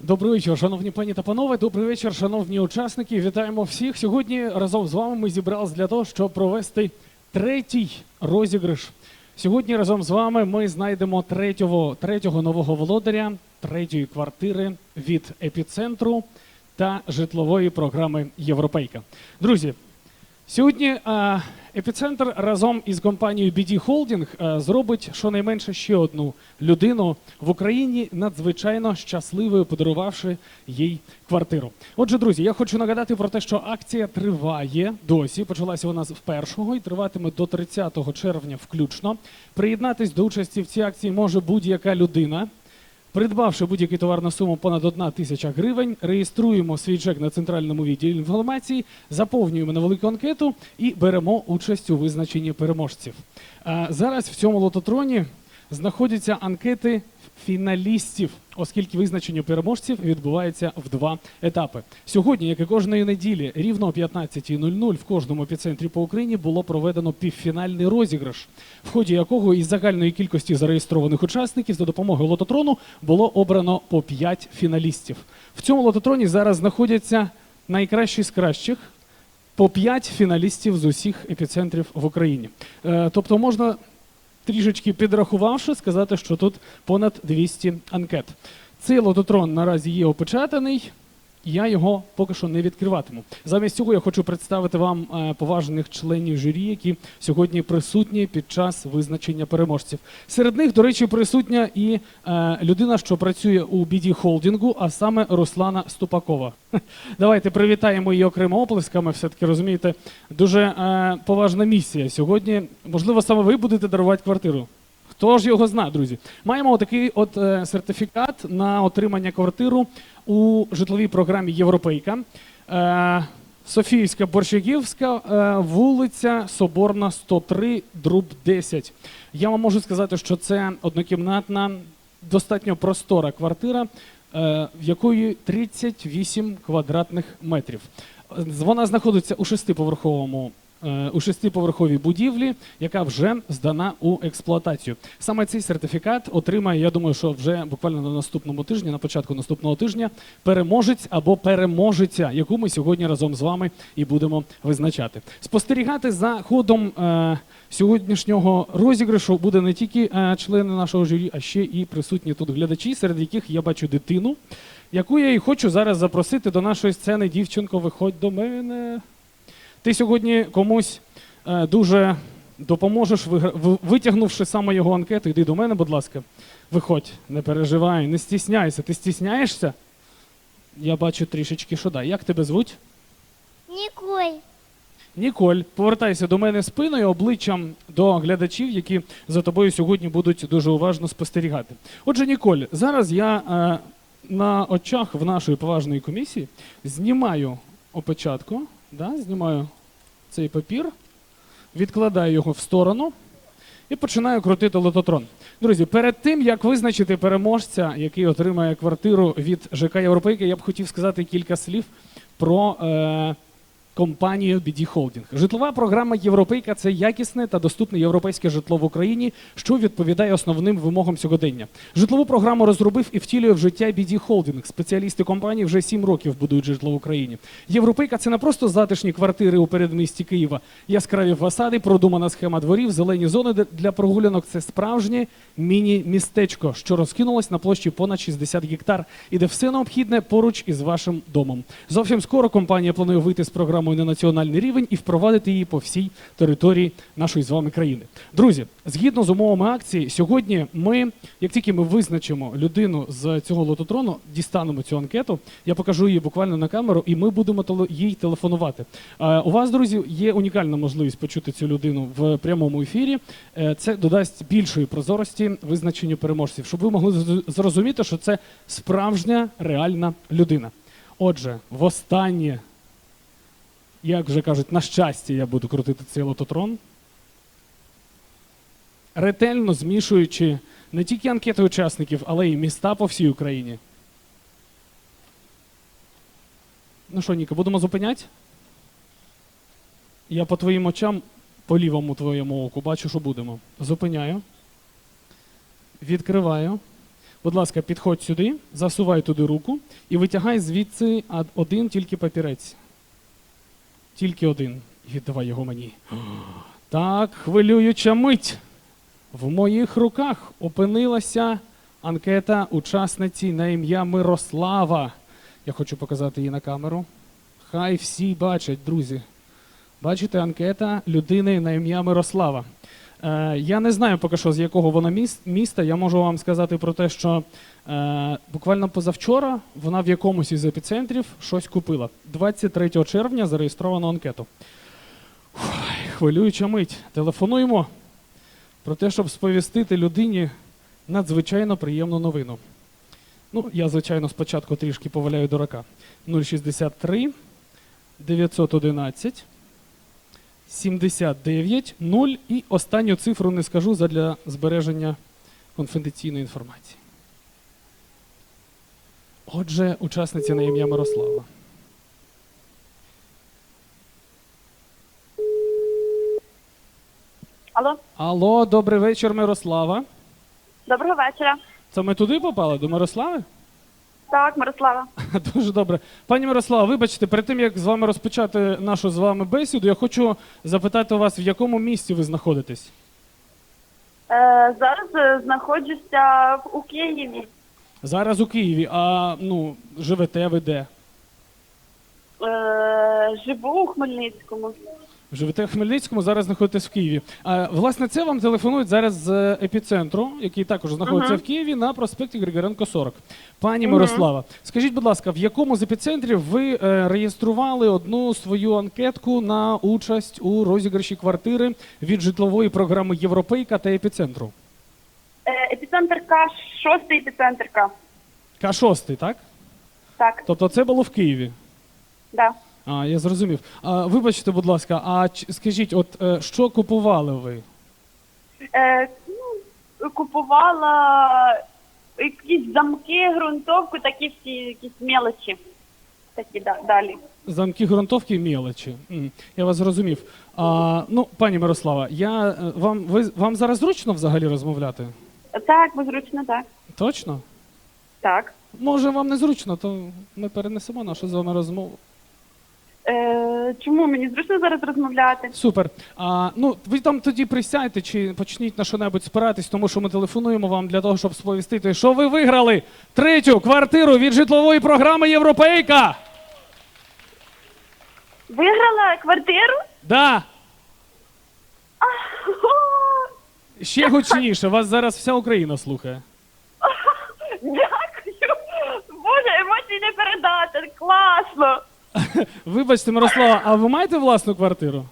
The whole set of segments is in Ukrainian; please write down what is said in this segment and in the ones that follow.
Добрий вечір, шановні пані та панове. Добрий вечір, шановні учасники. Вітаємо всіх. Сьогодні разом з вами ми зібралися для того, щоб провести третій розіграш. Сьогодні разом з вами ми знайдемо третього, третього нового володаря, третьої квартири від епіцентру та житлової програми Європейка. Друзі, Сьогодні е, епіцентр разом із компанією BD Holding е, зробить щонайменше ще одну людину в Україні надзвичайно щасливою, подарувавши їй квартиру. Отже, друзі, я хочу нагадати про те, що акція триває досі. Почалася вона з першого і триватиме до 30 червня включно. Приєднатись до участі в цій акції може будь-яка людина. Придбавши будь-який товар на суму понад 1 тисяча гривень, реєструємо свій чек на центральному відділі інформації, заповнюємо невелику анкету і беремо участь у визначенні переможців. Зараз в цьому лототроні знаходяться анкети фіналістів, оскільки визначення переможців відбувається в два етапи. Сьогодні, як і кожної неділі, рівно о 15.00 в кожному епіцентрі по Україні було проведено півфінальний розіграш, в ході якого із загальної кількості зареєстрованих учасників за допомогою лототрону було обрано по 5 фіналістів. В цьому лототроні зараз знаходяться найкращі з кращих. По 5 фіналістів з усіх епіцентрів в Україні. Е, тобто можна трішечки підрахувавши, сказати, що тут понад 200 анкет. Цей лототрон наразі є опечатаний. Я його поки що не відкриватиму. Замість цього я хочу представити вам е, поважних членів журі, які сьогодні присутні під час визначення переможців. Серед них, до речі, присутня і е, людина, що працює у BD Холдингу, а саме Руслана Ступакова. Давайте привітаємо її окремо оплесками. Все таки розумієте, дуже е, поважна місія сьогодні. Можливо, саме ви будете дарувати квартиру. Хто ж його знає, друзі? Маємо отакий от е, сертифікат на отримання квартиру у житловій програмі Європейка. Е, Софіївська Борщагівська, е, вулиця Соборна 103, друб 10. Я вам можу сказати, що це однокімнатна, достатньо простора квартира, в якої 38 квадратних метрів. Вона знаходиться у шестиповерховому у шестиповерховій будівлі, яка вже здана у експлуатацію. Саме цей сертифікат отримає, я думаю, що вже буквально на наступному тижні, на початку наступного тижня, переможець або переможеця, яку ми сьогодні разом з вами і будемо визначати. Спостерігати за ходом е, сьогоднішнього розіграшу буде не тільки е, члени нашого журі, а ще і присутні тут глядачі, серед яких я бачу дитину, яку я і хочу зараз запросити до нашої сцени. Дівчинко, виходь до мене. Ти сьогодні комусь е, дуже допоможеш, витягнувши саме його анкету. Йди до мене, будь ласка. Виходь, не переживай, не стісняйся. Ти стісняєшся? Я бачу трішечки, що да. Як тебе звуть? Ніколь. Ніколь, повертайся до мене спиною, обличчям до глядачів, які за тобою сьогодні будуть дуже уважно спостерігати. Отже, Ніколь, зараз я е, на очах в нашої поважної комісії знімаю опечатку, да, знімаю цей папір, відкладаю його в сторону і починаю крутити лототрон. Друзі, перед тим як визначити переможця, який отримає квартиру від ЖК Європейки, я б хотів сказати кілька слів про. Е, компанію BD Holding. Житлова програма Європейка це якісне та доступне європейське житло в Україні, що відповідає основним вимогам сьогодення. Житлову програму розробив і втілює в життя BD Holding. Спеціалісти компанії вже сім років будують житло в Україні. Європейка це не просто затишні квартири у передмісті Києва, яскраві фасади, продумана схема дворів, зелені зони для прогулянок. Це справжнє міні-містечко, що розкинулось на площі понад 60 гектар, і де все необхідне поруч із вашим домом. Зовсім скоро компанія планує вийти з програмою на національний рівень і впровадити її по всій території нашої з вами країни. Друзі, згідно з умовами акції, сьогодні ми, як тільки ми визначимо людину з цього лототрону, дістанемо цю анкету. Я покажу її буквально на камеру, і ми будемо їй телефонувати. Е, У вас, друзі, є унікальна можливість почути цю людину в прямому ефірі. Е, Це додасть більшої прозорості визначенню переможців, щоб ви могли зрозуміти, що це справжня реальна людина. Отже, востаннє, як вже кажуть, на щастя, я буду крутити цей лототрон. Ретельно змішуючи не тільки анкети учасників, але й міста по всій Україні. Ну що, Ніка, будемо зупиняти? Я по твоїм очам, по лівому твоєму оку, бачу, що будемо. Зупиняю. Відкриваю. Будь ласка, підходь сюди, засувай туди руку і витягай звідси один тільки папірець. Тільки один. Віддавай його мені. Так, хвилююча мить. В моїх руках опинилася анкета учасниці на ім'я Мирослава. Я хочу показати її на камеру. Хай всі бачать, друзі. Бачите, анкета людини на ім'я Мирослава. Е, я не знаю поки що, з якого вона міста. Я можу вам сказати про те, що е, буквально позавчора вона в якомусь із епіцентрів щось купила. 23 червня зареєстровано анкету. Хвилююча мить. Телефонуємо про те, щоб сповістити людині надзвичайно приємну новину. Ну, я, звичайно, спочатку трішки поваляю дурака. 063 911 79 0 і останню цифру не скажу задля збереження конфіденційної інформації. Отже, учасниця на ім'я Мирослава. Алло, Алло, добрий вечір, Мирослава. доброго вечора. Це ми туди попали до Мирослави? Так, Мирослава. Дуже добре. Пані Мирослава, вибачте, перед тим як з вами розпочати нашу з вами бесіду, я хочу запитати у вас, в якому місті ви знаходитесь? Е, зараз е, знаходжуся в- у Києві. Зараз у Києві, а ну, живете ви де? Е, живу у Хмельницькому. Живете в Хмельницькому, зараз знаходитесь в Києві. А, власне, це вам телефонують зараз з епіцентру, який також знаходиться в Києві на проспекті Григоренко 40. Пані. Мирослава, скажіть, будь ласка, в якому з епіцентрів ви е, реєстрували одну свою анкетку на участь у розіграші квартири від житлової програми Європейка та епіцентру? Е, епіцентр К, шостий епіцентр К. К6, так? Так, Тобто це було в Києві. да. А, я зрозумів. А, вибачте, будь ласка, а ч- скажіть, от е, що купували ви? Е, ну, купувала якісь замки, ґрунтовку, такі всі якісь мелочі. Такі да, далі. Замки ґрунтовки і мелочі. М, Я вас зрозумів. А, ну, пані Мирослава, я е, вам ви вам зараз зручно взагалі розмовляти? Так, бо зручно, так. Точно? Так. Може, вам не зручно, то ми перенесемо нашу з вами розмову. Е, чому мені зручно зараз розмовляти? Супер. А, ну, ви там тоді присядьте чи почніть на що-небудь спиратись, тому що ми телефонуємо вам для того, щоб сповістити, що ви виграли третю квартиру від житлової програми Європейка. Виграла квартиру? Да. Ще гучніше, вас зараз вся Україна слухає. Вибачте, Мирослава, а ви маєте власну квартиру?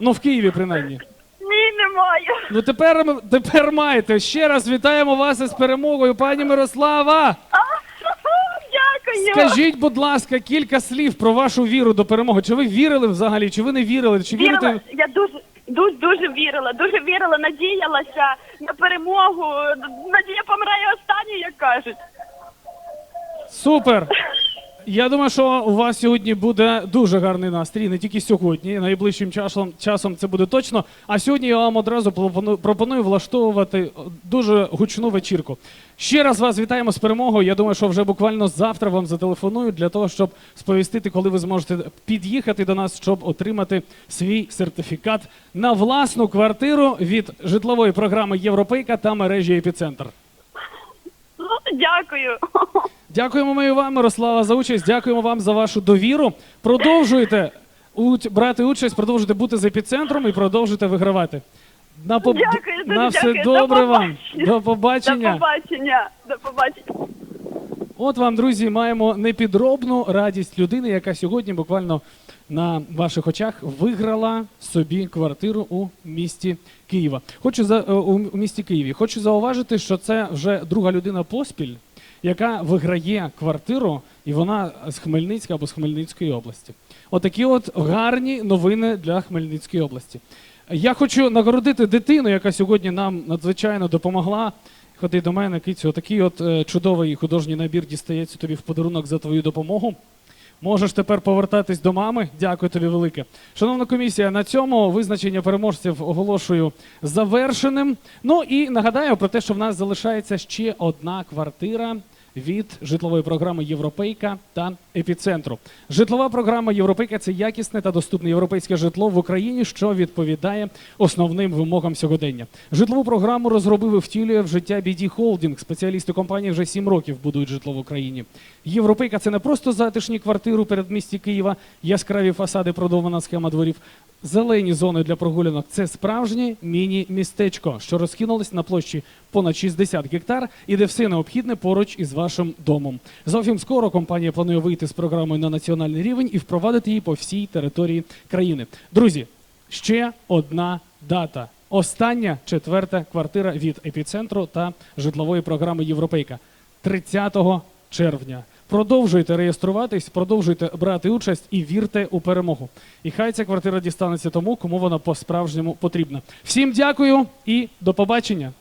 Ну, в Києві, принаймні. Ні, немає. Ну тепер, тепер маєте. Ще раз вітаємо вас із перемогою, пані Мирослава. Дякую. Скажіть, будь ласка, кілька слів про вашу віру до перемоги. Чи ви вірили взагалі, чи ви не вірили? Чи Вірила, вірите? я дуже, дуже, дуже вірила, дуже вірила, надіялася на перемогу. Надія помирає останньою, як кажуть. Супер! Я думаю, що у вас сьогодні буде дуже гарний настрій, не тільки сьогодні, найближчим часом, часом це буде точно. А сьогодні я вам одразу пропоную, влаштовувати дуже гучну вечірку. Ще раз вас вітаємо з перемогою. Я думаю, що вже буквально завтра вам зателефонують для того, щоб сповістити, коли ви зможете під'їхати до нас, щоб отримати свій сертифікат на власну квартиру від житлової програми Європейка та мережі Епіцентр. Ну, Дякую. Дякуємо ми і вам, Мирослава, за участь. Дякуємо вам за вашу довіру. Продовжуйте брати участь, продовжуйте бути з епіцентром і продовжуйте вигравати. На, поб... Дякую, дуже на все дякую. До добре вам. побачення. До До побачення. До побачення. От вам, друзі, маємо непідробну радість людини, яка сьогодні буквально на ваших очах виграла собі квартиру у місті Києва. Хочу за е, у місті Києві. Хочу зауважити, що це вже друга людина поспіль, яка виграє квартиру, і вона з Хмельницька або з Хмельницької області. Отакі от гарні новини для Хмельницької області. Я хочу нагородити дитину, яка сьогодні нам надзвичайно допомогла. Ходи до мене, кицю, отакий от е, чудовий художній набір дістається тобі в подарунок за твою допомогу. Можеш тепер повертатись до мами. Дякую тобі велике. Шановна комісія, на цьому визначення переможців оголошую завершеним. Ну і нагадаю про те, що в нас залишається ще одна квартира від житлової програми Європейка та епіцентру. Житлова програма Європейка це якісне та доступне європейське житло в Україні, що відповідає основним вимогам сьогодення. Житлову програму розробив і втілює в життя BD Holding. Спеціалісти компанії вже сім років будують житло в Україні. Європейка це не просто затишні квартири у передмісті Києва, яскраві фасади, продована схема дворів. Зелені зони для прогулянок це справжнє міні-містечко, що розкинулось на площі понад 60 гектар і де все необхідне поруч із вашим домом. Зовсім скоро компанія планує вийти з програмою на національний рівень і впровадити її по всій території країни. Друзі, ще одна дата. Остання четверта квартира від епіцентру та житлової програми Європейка 30 червня. Продовжуйте реєструватись, продовжуйте брати участь і вірте у перемогу. І хай ця квартира дістанеться тому, кому вона по-справжньому потрібна. Всім дякую і до побачення.